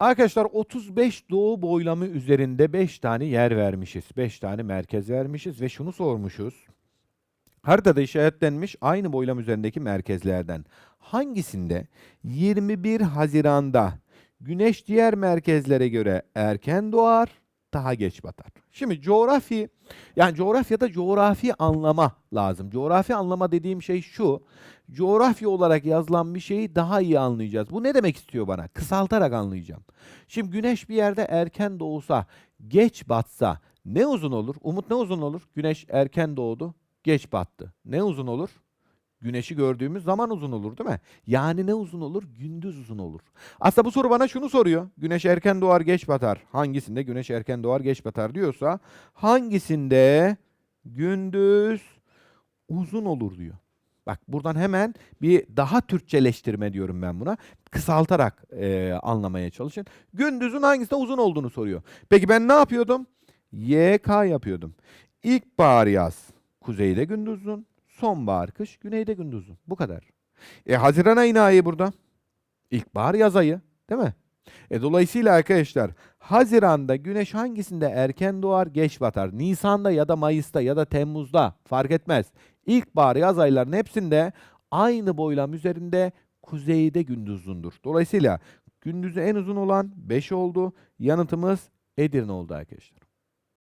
Arkadaşlar 35 doğu boylamı üzerinde 5 tane yer vermişiz. 5 tane merkez vermişiz ve şunu sormuşuz. Haritada işaretlenmiş aynı boylam üzerindeki merkezlerden hangisinde 21 Haziran'da güneş diğer merkezlere göre erken doğar, daha geç batar? Şimdi coğrafi, yani coğrafyada coğrafi anlama lazım. Coğrafi anlama dediğim şey şu, coğrafya olarak yazılan bir şeyi daha iyi anlayacağız. Bu ne demek istiyor bana? Kısaltarak anlayacağım. Şimdi güneş bir yerde erken doğsa, geç batsa ne uzun olur? Umut ne uzun olur? Güneş erken doğdu, geç battı. Ne uzun olur? Güneşi gördüğümüz zaman uzun olur değil mi? Yani ne uzun olur? Gündüz uzun olur. Aslında bu soru bana şunu soruyor. Güneş erken doğar geç batar. Hangisinde güneş erken doğar geç batar diyorsa hangisinde gündüz uzun olur diyor. Bak buradan hemen bir daha Türkçeleştirme diyorum ben buna. Kısaltarak eee, anlamaya çalışın. Gündüzün hangisinde uzun olduğunu soruyor. Peki ben ne yapıyordum? YK yapıyordum. İlkbahar yaz kuzeyde gündüz uzun. Sonbahar kış güneyde gündüz. Bu kadar. E Haziran ayı ayı burada. İlkbahar yaz ayı değil mi? E dolayısıyla arkadaşlar Haziran'da güneş hangisinde erken doğar geç batar? Nisan'da ya da Mayıs'ta ya da Temmuz'da fark etmez. İlkbahar yaz aylarının hepsinde aynı boylam üzerinde kuzeyde gündüz uzundur. Dolayısıyla gündüzü en uzun olan 5 oldu. Yanıtımız Edirne oldu arkadaşlar.